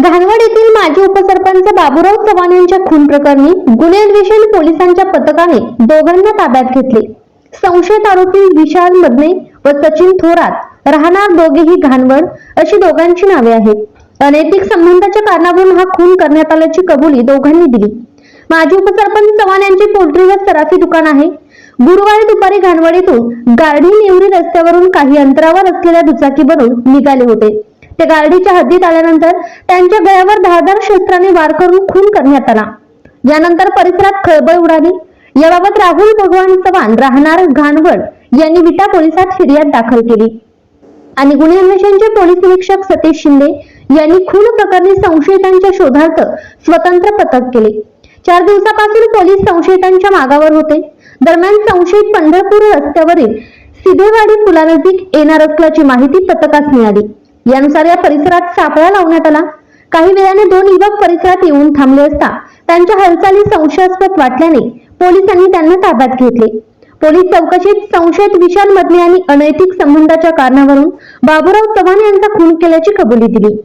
घाणवड येथील माजी उपसरपंच बाबूराव चव्हाण यांच्या खून प्रकरणी गुन्हे अन्वेषण पोलिसांच्या पथकाने दोघांना ताब्यात घेतले. संशयित आरोपी विशाल मदने व सचिन थोरात राहणार दोघेही घाणवड अशी दोघांची नावे आहेत. अनैतिक संबंधाच्या कारणावरून हा खून करण्यात आल्याची कबुली दोघांनी दिली. माजी उपसरपंच चव्हाण यांचे पोल्ट्री व सराफी दुकान आहे. गुरुवारी दुपारी घाणवडीतून गार्डी नेवरी रस्त्यावरून काही अंतरावर असलेल्या दुचाकीवरून निघाले होते. ते गार्डीच्या हद्दीत आल्यानंतर त्यांच्या गळ्यावर धारदार शस्त्राने वार करून खून करण्यात आला. यानंतर परिसरात खळबळ उडाली. याबाबत राहुल भगवान चव्हाण राहणार घाणवड यांनी विटा पोलिसात फिर्याद दाखल केली. आणि गुन्हे अन्वेषणचे पोलीस निरीक्षक सतीश शिंदे यांनी खून प्रकरणी संशयितांच्या शोधार्थ स्वतंत्र पथक केले. चार दिवसापासून पोलीस संशयितांच्या मागावर होते. दरम्यान संशयित पंढरपूर रस्त्यावरील सिधेवाडी पुलानजीक येणार असल्याची माहिती पथकास मिळाली. यानुसार या परिसरात सापळा लावण्यात आला. काही वेळाने दोन युवक परिसरात येऊन थांबले असता त्यांच्या हालचाली संशयास्पद वाटल्याने पोलिसांनी त्यांना ताब्यात घेतले. पोलीस चौकशीत संशयित विशाल मदने यांनी अनैतिक संबंधाच्या कारणावरून बाबूराव चव्हाण यांचा खून केल्याची कबुली दिली.